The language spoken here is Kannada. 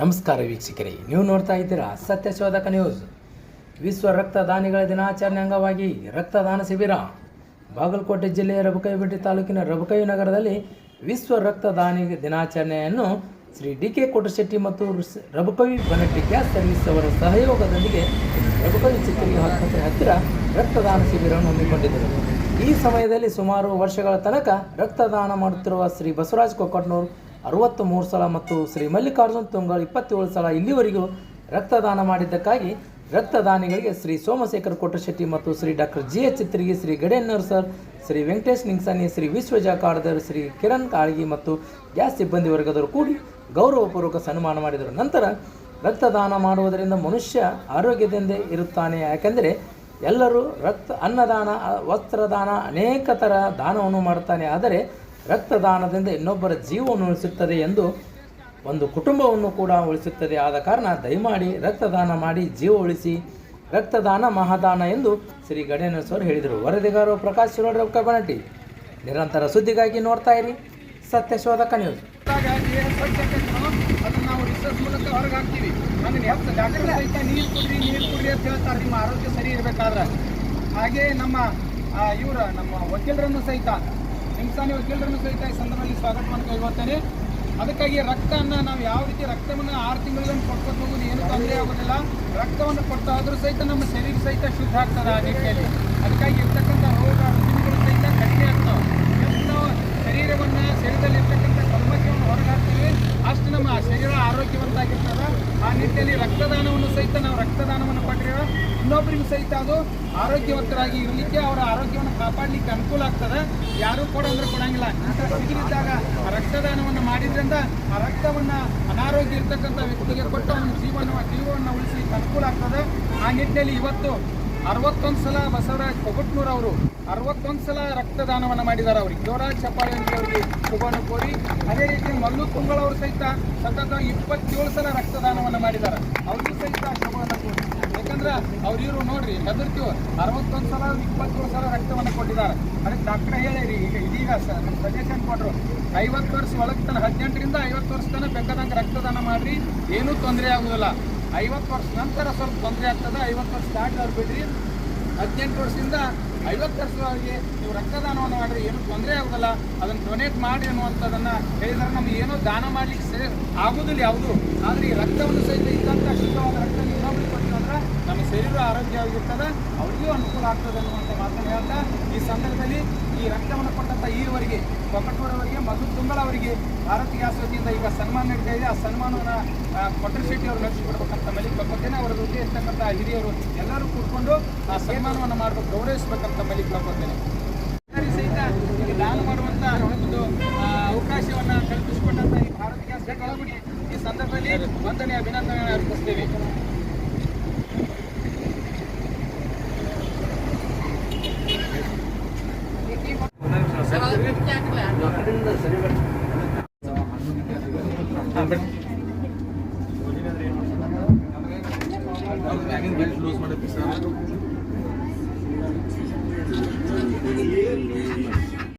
ನಮಸ್ಕಾರ ವೀಕ್ಷಕರೇ, ನೀವು ನೋಡ್ತಾ ಇದ್ದೀರಾ ಸತ್ಯಶೋಧಕ ನ್ಯೂಸ್. ವಿಶ್ವ ರಕ್ತದಾನಿಗಳ ದಿನಾಚರಣೆ ಅಂಗವಾಗಿ ರಕ್ತದಾನ ಶಿಬಿರ. ಬಾಗಲಕೋಟೆ ಜಿಲ್ಲೆಯ ರಬಕೈಬೆಟ್ಟಿ ತಾಲೂಕಿನ ರಬಕೈ ನಗರದಲ್ಲಿ ವಿಶ್ವ ರಕ್ತದಾನಿ ದಿನಾಚರಣೆಯನ್ನು ಶ್ರೀ ಡಿ ಕೆ ಕೋಟಶೆಟ್ಟಿ ಮತ್ತು ರಬಕವಿ ಬನಟ್ಟಿ ಗ್ಯಾಸ್ ಸರ್ವಿಸ್ ಅವರ ಸಹಯೋಗದೊಂದಿಗೆ ರಬಕವಿ ಚಿತ್ರಿ ಆಸ್ಪತ್ರೆ ಹತ್ತಿರ ರಕ್ತದಾನ ಶಿಬಿರವನ್ನು ಹಮ್ಮಿಕೊಂಡಿದ್ದರು. ಈ ಸಮಯದಲ್ಲಿ ಸುಮಾರು ವರ್ಷಗಳ ತನಕ ರಕ್ತದಾನ ಮಾಡುತ್ತಿರುವ ಶ್ರೀ ಬಸವರಾಜ್ ಕೊಕ್ಕಟ್ನೂರು ಅರವತ್ತು ಮೂರು ಸಲ ಮತ್ತು ಶ್ರೀ ಮಲ್ಲಿಕಾರ್ಜುನ್ ತುಂಗಲ್ ಇಪ್ಪತ್ತೇಳು ಸಲ ಇಲ್ಲಿವರೆಗೂ ರಕ್ತದಾನ ಮಾಡಿದ್ದಕ್ಕಾಗಿ ರಕ್ತದಾನಿಗಳಿಗೆ ಶ್ರೀ ಸೋಮಶೇಖರ್ ಕೋಟಶೆಟ್ಟಿ ಮತ್ತು Shri doctor G H Chitrige Shri Gadennur sir, Shri Venkatesh Ningsani, Shri Vishwaja Kadadar Shri Kiran Kalagi ಮತ್ತು ಗ್ಯಾಸ್ ಸಿಬ್ಬಂದಿ ವರ್ಗದವರು ಕೂಡಿ ಗೌರವಪೂರ್ವಕ ಸನ್ಮಾನ ಮಾಡಿದರು. ನಂತರ ರಕ್ತದಾನ ಮಾಡುವುದರಿಂದ ಮನುಷ್ಯ ಆರೋಗ್ಯದಿಂದ ಇರುತ್ತಾನೆ. ಯಾಕೆಂದರೆ ಎಲ್ಲರೂ ರಕ್ತ, ಅನ್ನದಾನ, ವಸ್ತ್ರದಾನ ಅನೇಕ ಥರ ದಾನವನ್ನು ಮಾಡುತ್ತಾನೆ. ಆದರೆ ರಕ್ತದಾನದಿಂದ ಇನ್ನೊಬ್ಬರ ಜೀವವನ್ನು ಉಳಿಸುತ್ತದೆ ಎಂದು ಒಂದು ಕುಟುಂಬವನ್ನು ಕೂಡ ಉಳಿಸುತ್ತದೆ. ಆದ ಕಾರಣ ದಯಮಾಡಿ ರಕ್ತದಾನ ಮಾಡಿ ಜೀವ ಉಳಿಸಿ ರಕ್ತದಾನ ಮಹಾದಾನ ಎಂದು ಶ್ರೀ ಗಣೇಶ್ವರ್ ಹೇಳಿದರು. ವರದಿಗಾರರು ಪ್ರಕಾಶ್ ಶಿರೋಡ್ರ ಕಬನಟ್ಟಿ ನಿರಂತರ ಸುದ್ದಿಗಾಗಿ ನೋಡ್ತಾ ಇರಿ ಸತ್ಯಶೋಧಕ ನ್ಯೂಸ್. ಆಗ ಏನು ಸ್ವಚ್ಛತೆ ನಾವು ರಿಸರ್ಚ್ ಮೂಲಕ ಹೊರಗೆ ಹಾಕ್ತೀವಿ ಹಂಗೆ ಹೆಚ್ಚು ಡಾಕ್ಟರ್ ಸಹಿತ ನೀರು ಕುಡ್ರಿ ನೀರು ಕುಡ್ರಿ ಅಂತ ಹೇಳ್ತಾರೆ. ನಿಮ್ಮ ಆರೋಗ್ಯ ಸರಿ ಇರಬೇಕಾದ್ರೆ. ಹಾಗೆ ನಮ್ಮ ಇವರ ನಮ್ಮ ವಕೀಲರನ್ನು ಸಹಿತ ಹಿಂಸಾನಿ ವಕೀಲರನ್ನು ಸಹಿತ ಈ ಸಂದರ್ಭದಲ್ಲಿ ಸ್ವಾಗತವನ್ನು ಕೈಗೊಳ್ತೇನೆ ಅದಕ್ಕಾಗಿ ರಕ್ತವನ್ನು ನಾವು ಯಾವ ರೀತಿ ರಕ್ತವನ್ನು ಆರು ತಿಂಗಳಲ್ಲಿ ಕೊಟ್ಕೊತ ಹೋಗೋದು ಏನು ತೊಂದರೆ ಆಗೋದಿಲ್ಲ. ರಕ್ತವನ್ನು ಕೊಡ್ತಾ ಆದರೂ ಸಹಿತ ನಮ್ಮ ಶರೀರ ಸಹಿತ ಶುದ್ಧ ಆಗ್ತದೆ ಆ ರೀತಿಯಲ್ಲಿ. ಅದಕ್ಕಾಗಿ ಇರ್ತಕ್ಕಂಥ ರೋಗ ರುಜಿನಗಳು ಸಹಿತ ಕಡಿಮೆ ಆಗ್ತವೆ. ಎಷ್ಟು ಶರೀರವನ್ನು ಶರೀರದಲ್ಲಿ ಇರ್ತಕ್ಕಂಥ ಕಲ್ಮಶವನ್ನು ಹೊರಗೆ ಹಾಕ್ತೀವಿ ಅಷ್ಟು ನಮ್ಮ ಶರೀರ ಆರೋಗ್ಯವಂತಾಗಿರ್ತದೆ ಆ ನಿಟ್ಟಿನಲ್ಲಿ ರಕ್ತದಾನವನ್ನು ಸಹಿತ ನಾವು ರಕ್ತದಾನವನ್ನು ಕೊಟ್ಟರೆ ಇನ್ನೊಬ್ಬರಿಗೂ ಸಹಿತ ಅದು ಆರೋಗ್ಯವಂತರಾಗಿ ಇರಲಿಕ್ಕೆ ಅವರ ಆರೋಗ್ಯವನ್ನು ಕಾಪಾಡಲಿಕ್ಕೆ ಅನುಕೂಲ ಆಗ್ತದೆ. ಯಾರೂ ಕೂಡ ಅಂದ್ರೆ ಕೊಡಂಗಿಲ್ಲ. ಸಿಗಿರಿದ್ದಾಗ ರಕ್ತದಾನವನ್ನು ಮಾಡಿದ್ರಿಂದ ಆ ರಕ್ತವನ್ನು ಅನಾರೋಗ್ಯ ಇರ್ತಕ್ಕಂಥ ವ್ಯಕ್ತಿಗೆ ಕೊಟ್ಟು ಅವನ ಜೀವನ ಜೀವವನ್ನು ಉಳಿಸಲಿಕ್ಕೆ ಅನುಕೂಲ ಆಗ್ತದೆ. ಆ ನಿಟ್ಟಿನಲ್ಲಿ ಇವತ್ತು ಅರವತ್ತೊಂದು ಸಲ ಬಸವರಾಜ್ ಕೊಗಟ್ನೂರ್ ಅವರು ಅರವತ್ತೊಂದು ಸಲ ರಕ್ತದಾನವನ್ನು ಮಾಡಿದ್ದಾರೆ ಅವ್ರಿಗೆ ಜೋರಾಜ್ ಚಪ್ಪಾಳೆ ಅವರಿಗೆ ಶುಭವನ್ನು ಕೋರಿ. ಅದೇ ರೀತಿ ಮಲ್ಲು ತುಂಗಳವರು ಸಹಿತ ಸತತ ಇಪ್ಪತ್ತೇಳು ಸಲ ರಕ್ತದಾನವನ್ನು ಮಾಡಿದ್ದಾರೆ. ಅವ್ರಿಗೂ ಸಹಿತ ಶುಭವನ್ನು ಯಾಕಂದ್ರೆ ಅವ್ರು ಇವರು ನೋಡ್ರಿ, ಹೆದರ್ತೀವಿ. ಅರವತ್ತೊಂದು ಸಲ ಇಪ್ಪತ್ತೇಳು ಸಲ ರಕ್ತವನ್ನು ಕೊಟ್ಟಿದ್ದಾರೆ. ಅದಕ್ಕೆ ಡಾಕ್ಟರ್ ಹೇಳಿರಿ, ಈಗ ಇದೀಗ ಸಜೆಷನ್ ಕೊಟ್ಟರು ಐವತ್ತು ವರ್ಷ ಒಳಗೆ ತನಕ, ಹದಿನೆಂಟರಿಂದ ಐವತ್ತು ವರ್ಷ ತನಕ ರಕ್ತದಾನ ಮಾಡ್ರಿ, ಏನೂ ತೊಂದರೆ ಆಗುದಿಲ್ಲ. ಐವತ್ತು ವರ್ಷ ನಂತರ ಸ್ವಲ್ಪ ತೊಂದರೆ ಆಗ್ತದೆ, ಐವತ್ತು ವರ್ಷ ಸ್ಟಾರ್ಟ್ ಅವ್ರು ಬಿಡ್ರಿ. ಹದಿನೆಂಟು ವರ್ಷದಿಂದ ಐವತ್ತು ವರ್ಷದವರೆಗೆ ನೀವು ರಕ್ತದಾನವನ್ನು ಮಾಡಿರಿ, ಏನೂ ತೊಂದರೆ ಆಗೋದಿಲ್ಲ. ಅದನ್ನು ಡೊನೇಟ್ ಮಾಡಿ ಅನ್ನುವಂಥದ್ದನ್ನು ಹೇಳಿದ್ರೆ ನಮ್ಗೆ ಏನೋ ದಾನ ಮಾಡಲಿಕ್ಕೆ ಸೇ ಆಗೋದಿಲ್ಲ ಯಾವುದು. ಆದರೆ ಈ ರಕ್ತವನ್ನು ಸಹಿತ ಇದ್ದಂಥ ಶುದ್ಧವಾದ ರಕ್ತ ಅಂದ್ರೆ ನಮ್ಮ ಶರೀರ ಆರೋಗ್ಯವಾಗಿರ್ತದೆ, ಅವರಿಗೂ ಅನುಕೂಲ ಆಗ್ತದೆ ಅನ್ನುವಂಥ ಮಾತನ್ನು ಹೇಳ್ತಾ, ಈ ಸಂದರ್ಭದಲ್ಲಿ ಈ ರಕ್ತವನ್ನು ಕೊಟ್ಟಂಥ ಈರುವರಿಗೆ ಕೊಕ್ಕಟೂರವರಿಗೆ ಮಧು ತುಂಗಳ ಅವರಿಗೆ ಭಾರತ ಗ್ಯಾಸ್ ವತಿಯಿಂದ ಈಗ ಸನ್ಮಾನ ನಡೀತಾ ಇದೆ. ಆ ಸನ್ಮಾನವನ್ನು ಕೊಟ್ಟರ ಶೆಟ್ಟಿ ಅವರು ನಡೆಸಿಕೊಡ್ಬೇಕಂತ ಮಲ್ಲಿಗೆ ಬಗ್ಗೆನೇ ಅವರ ಜೊತೆ ಇರ್ತಕ್ಕಂಥ ಹಿರಿಯರು ಎಲ್ಲರೂ ಕೂತ್ಕೊಂಡು ಆ ಸನ್ಮಾನವನ್ನು ಮಾಡಬೇಕು, ಗೌರವಿಸಬೇಕಂತ ಬರ್ಕೊತೇನೆ ಸರ್ಕಾರಿ ಸಹಿತ ಇಲ್ಲಿ ದಾನ ಮಾಡುವಂತ ಒಂದು ಅವಕಾಶವನ್ನು ಕಲ್ಪಿಸಿಕೊಟ್ಟಂತ ಈ ಭಾರತ ಗ್ಯಾಸ್ ಒಳಗಡೆ ಈ ಸಂದರ್ಭದಲ್ಲಿ ವಂದನೆ ಅಭಿನಂದನೆ ಅರ್ಪಿಸ್ತೇವೆ. ಕ್ಲೋಸ್